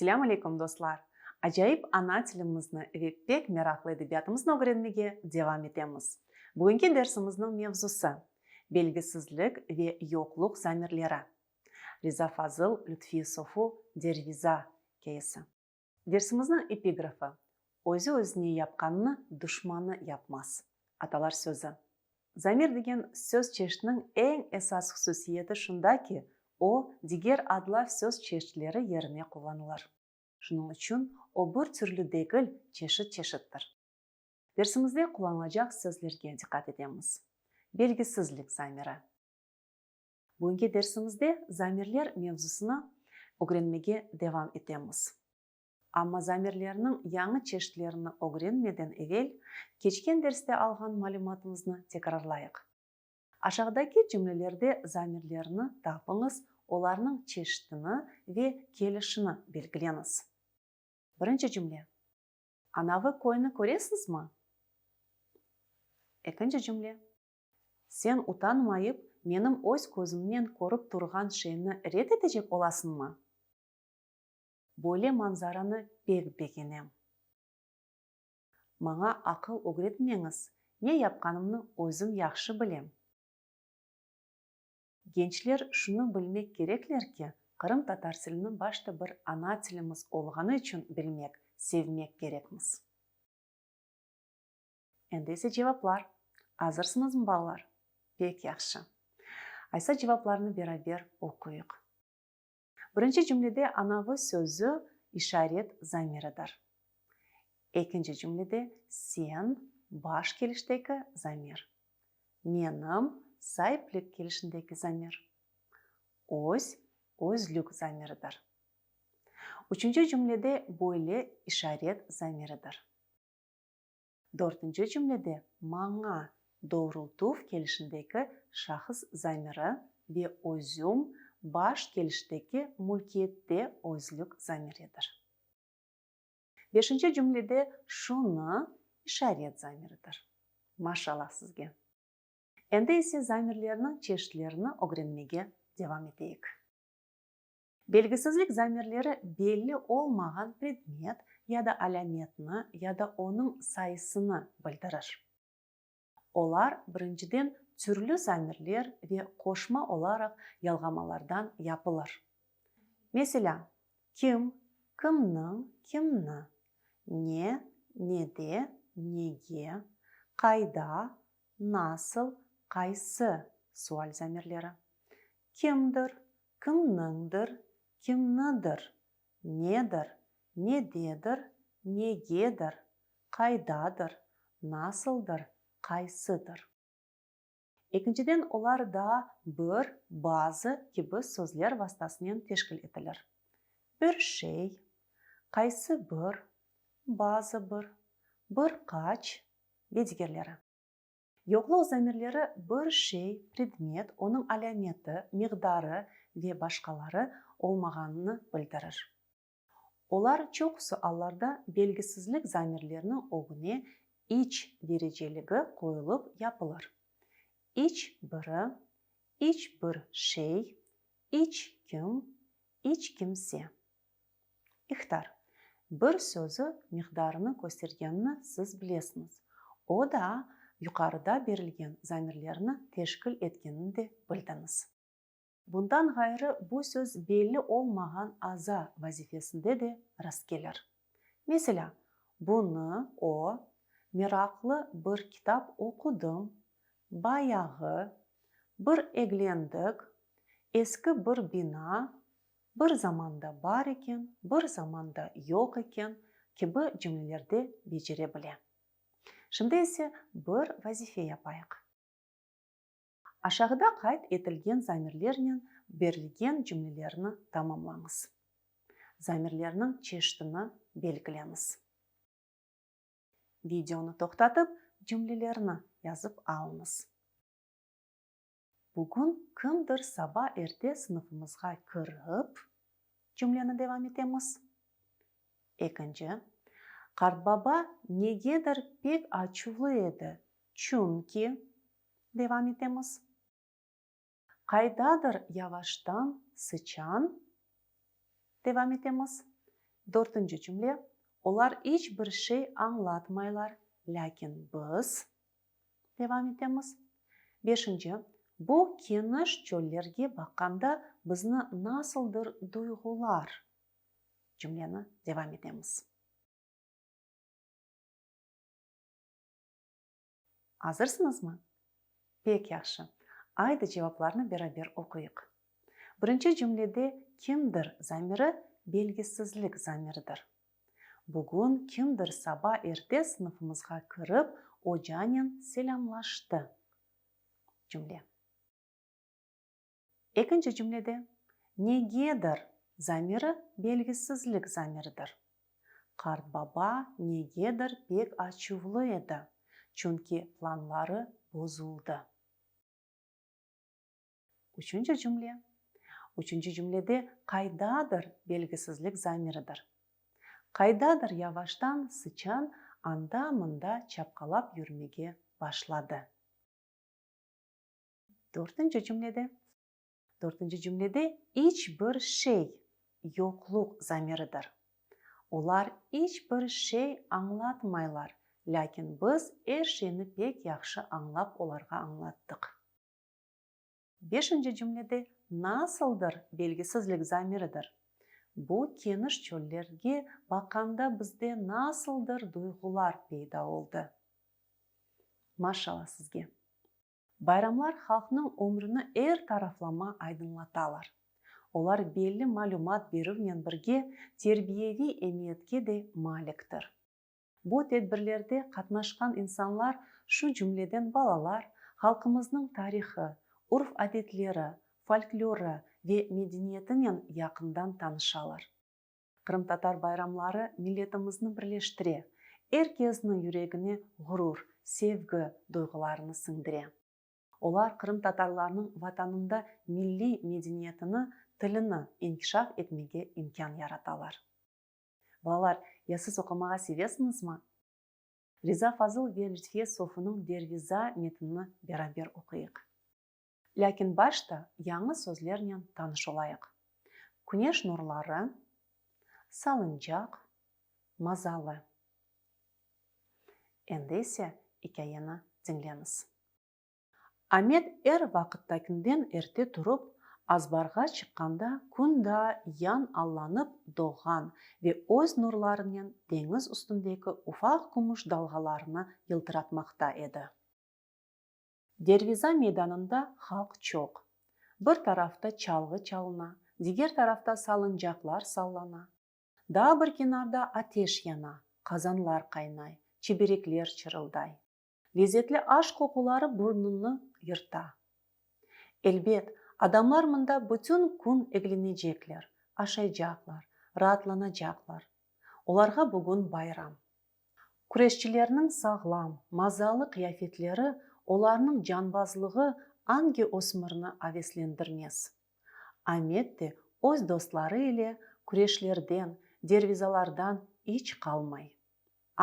Селям алейкум, достар Ажайып ана тілімізді үйретпек мерақлы әдебиятымыздың өгіренмеге девам етеміз. Бүгінгі дәрсіміздің мевзусы – белгісізлік ве йоқлық замерлері. Риза Фазыл Лютфи Софу Дервиза кейсі. дәрісіміздің эпиграфы – өзі өзіне япқанны дұшманы япмас. Аталар сөзі. Замер деген сөз чештінің әң әсас құсусиеті шында о дигер адла сөз чештілері еріне қолланылар Шуның үшін обыр түрлі дегіл чешіт чешіттір. Дерсімізде қолданылажақ сөзлерге дикат етеміз. Белгісізлік замері. Бүгінгі дерсімізде замерлер мемзісіна огренмеге девам етеміз. Амма замерлерінің яңы чешітлеріні огренмеден әвел, кечкен дерсте алған малыматымызны текрарлайық. Ашағдаки жүмлелерде замерлеріні тапыңыз, оларның чешітіні ве келішіні белгіленіз бірінші жүмле анағы қойыны көресіз ма екінші жүмле сен ұтанмайып менім өз көзімнен қорып тұрған шені рет жек оласын ма бөле манзараны бек бекенем маңа ақыл өгіретмеңіз не япқанымны өзім яқшы білем Геншілер шыны білмек кереклерке қырым татар тілінің башты бір ана тіліміз олғаны үшін білмек севмек керекміз енді есе Азырсыныз азырсыңызбы балалар бек яхшы айса жауапларны берабер оқиық бірінші жүмледе анавы сөзі ишарет замирыдыр екінші жүмледе сен баш келіштегі замер. менім сай плек келішіндегі замир өзлік замирдір үшінші жүмледе бойлы ишарет замирдір төртінші жүмледе маңа doğrultuv келішіндегі шақыз замиры бе өзюм баш келіштегі өзілік өзлік замиридір бешінші жүмледе шуны ишарет замирдір Машала сізге Әнді есе замерлерінің чештілеріні огренмеге девам етейік белгісіздік замерлері белі олмаған предмет яда әлеметіні яда оның сайысыны білдірір олар біріншіден түрлі замерлер ве қошма оларақ ялғамалардан япылыр Mesela, кім, кімнің, кімні? Не, неде, неге, қайда, насыл, қайсы суал замерлері. Кімдір, кімніңдір, кімнідір недір недедір негедір қайдадыр насылдыр қайсыдыр Екіншіден оларда бір, базы кебі сөзлер вастасымен тешкіл етілер бір шей қайсы бір базы бір бір қач бедигерлері Йоқлау замерлері бір шей, предмет, оның әлеметі, миғдары ве башқалары олмағанны білдірір олар чоксу алларда белгісізлік замерлерінің оғыне ич дережелігі қойылып япылыр ич бірі ич бір шей ич кім ич кімсе Иқтар. бір сөзі миқдарыны көрсеткенні сіз білесіңіз о да берілген замерлеріні тешкіл еткенін де білдіңіз Бұндан ғайры бұл сөз белі олмаған аза вазифесінде де рас келер. Меселі, бұны о, мирақлы бір кітап оқудым, баяғы, бір әгілендік, ескі бір бина, бір заманда бар екен, бір заманда йоқ екен, кебі жүмелерді бежере біле. Шымды бір вазифе япайық ашағыда қайт етілген замерлермен берілген жүмлелерні тамамлаңыз замерлернің чештіні белгілеміз. видеоны тоқтатып жүмлелерні язып алыңыз бүгін кімдір саба әрте сыныфымызға кіріп жүмлені девам етеміз екінші неге негедір пек ачулы еді чүнки девам етеміз қайдадыр яваштан сычан девам етеміз жүмле олар еч бір шей аңлатмайлар ләкин біз девам етеміз бешінші бұл кеніш жолерге баққанда бізні насылдыр дұйғылар жүмлені девам етеміз әзірсіңіз ма Пек жақсы айды жауапларны берабер оқиық бірінші жүмледе кімдір замері белгісізлік замердір. бүгін кімдір саба ерте сыныфымызға кіріп ожанин селамлашты жүмле екінші жүмледе негедір замері белгісізлік замердір. қарт баба негедір бек ачулы еді чүнки планлары бұзылды Үшінші жүмле. Үшінші жүмледе қайдадыр белгісізлік замирыдыр. Қайдадыр яваштан сычан анда-мында чапқалап жүрмеге башлады. төртінші жүмледе. төртінші жүмледе іч бір шей Йоқлуқ замирыдыр. Олар іч бір шей аңлатмайлар, Ләкин біз әршені пек яқшы аңлап оларға аңлаттық бешінші жүмледі насылдыр белгісіз замирыдыр бұл кеніш чөллерге бақанда бізде насылдыр дұйғылар пайда олды. Машала сізге байрамлар халқының өміріні әр тарафлама айдыңлаталар. олар белі малюмат берумен бірге тәрбиеви әмиетке де маліктір. бұл тедбірлерде қатнашқан инсанлар шу жүмледен балалар халқымыздың тарихы ұрф әдетлері фольклоры ве мәдениетімен яқындан танышалар. қырым татар байрамлары милетімізді бірлештіре әркезінің жүрегіне ғұрур севгі дойғыларын сіңдіре олар қырым татарларының ватанында милли мәдениетіні тіліні инкишаф етмеге имкан яраталар балалар я сіз оқымаға севесіңіз ма риза фазыл Вельфе софының дервиза метінін бәрабер оқиық ләкин башта яңы сөздермен таныш олайық күнеш нұрлары салынжақ мазалы енді есе хикаяны амет әр вақытта күнден эрте тұрып, азбарға чыкканда күн да ян алланып доған ве өз нұрларымен теңіз үстіндегі уфақ күміш далғаларына елтіратмақта еді дервиза меданында халық чоқ. бір тарафта чалғы чалына дегер тарафта салын жақлар саллана да бір кенарда атеш яна қазанлар қайнай чебереклер чырылдай лезетлі аш қоқылары бұрнынны йырта Әлбет, адамлар мында бүтін күн жеклер, ашай жақлар, ратлана жақлар. оларға бүгін байрам күрешчілерінің сағлам мазалы қияфетлері оларның жанбазлығы аңге осмырны авеслендірмес аметте өз достлары еле күрешлерден дервизалардан ич қалмай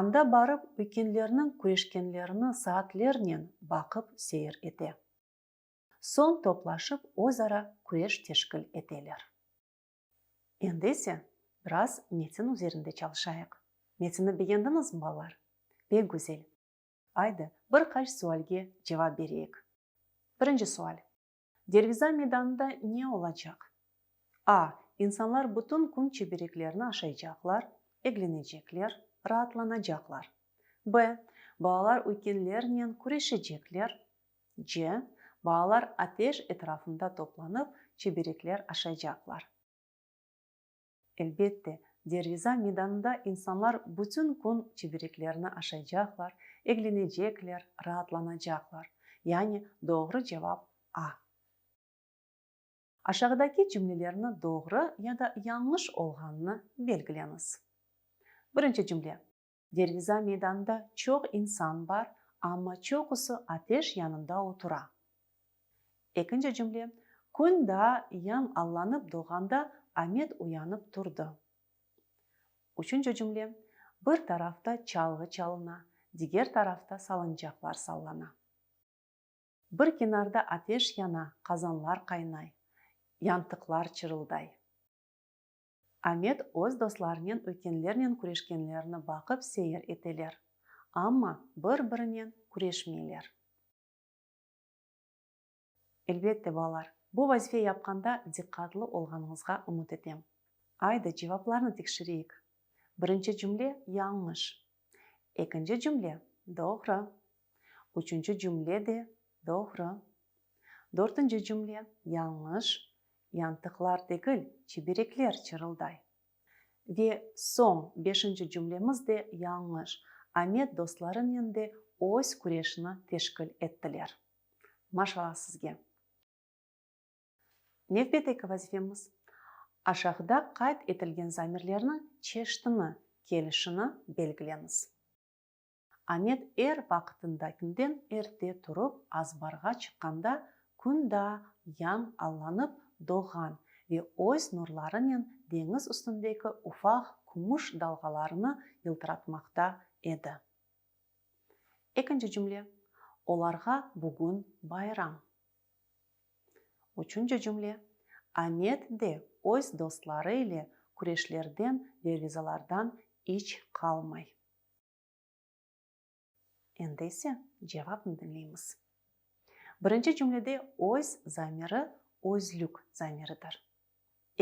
анда барып үйкенлерінің күрешкенлеріні саатлернен бақып сейір ете Сон топлашып ара күреш тешкіл етелер ендесе біраз метін өзерінде çalışайық Метіні бегендіңіз балар? Бе, гүзел айды бір қаш суалге жауап берейік бірінші суал дервиза меданында не олачақ а инсанлар бүтін күн ашай әгіліне жеклер, раатлана жақлар. б балалар күреші жеклер ж балалар атеш этрafында топланып ашай жақлар. әлбетте дервиза меданында инсанлар бүтін күн ашай жақлар эгленеджеклер, радланаджаклар. Яни, доғры жевап А. Ашағыдаки жүмлелеріні доғры, яда яңыш олғанны белгіленіз. Бірінші жүмле. Дергіза меданда чоқ инсан бар, амма чоқ ұсы атеш янында отыра. Екінші жүмле. Күнда ян алланып доғанда амет уянып тұрды. Үшінші жүмле. Бір тарафта чалғы чалына, дигер тарафта салынчаклар саллана бір кенарда атеш яна қазанлар қайнай янтықлар чырылдай амет өз досларынен өкенлернен күрешкенлеріні бақып сейер етелер амма бір бірінен күрешмейлер Әлбетті, балар, бұл вазифе япқанда диққатлы олғаныңызға ұмыт етем. айда жевапларыны текшірейік бірінші жүмле яңыш екінші жүмле доғры үшінші жүмле де доғры төртінші жүмле яңыш янтықлар дегіл чебереклер чырылдай ве соң бешінші жүмлеміз де яңыш амет достарымен де ось күрешіні тешкіл еттілер Машаласызге! сізге Невбетекі вазифеміз ашағыда қайт етілген замерлерінің чештіні келішіні белгілеңіз Амет әр вақытында күнден эрте тұрып азбарға чыққанда күн да яң алланып доған ве өз нұрларынен деңіз үстіндегі уфак күміш далғаларыны елтіратмақта еді. Екінші жүмле. оларға бүгін байрам Үшінші жүмле – Амет де өз достлары еле күрешлерден дервизалардан ич қалмай ендесе жауап білмейміз. бірінші жүмледе өз замері өзлік замерідір.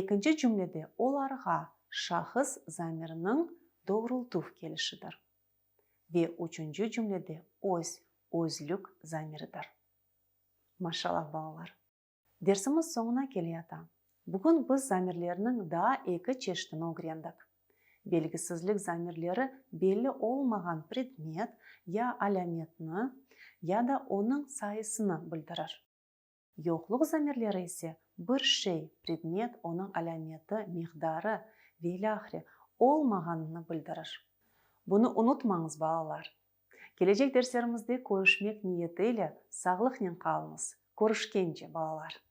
екінші жүмледе оларға шахыс замерінің доғрылту келішідір ве үшінші жүмледе өз өзлік замерідір. машалла балалар дерсіміз соңына келе ата бүгін біз замерлерінің да екі чештіні оғырендік белгісіздік замерлері белі олмаған предмет я аляметіні, я оның сайысыны білдірір Йоқлық замерлері есе бір шей предмет оның аляметі миғдары виляхре олмағанын білдірір бұны ұнытмаңыз балалар келешек дәрістерімізде көрішмек ниеті сағылық нен қалыңыз көрішкенше балалар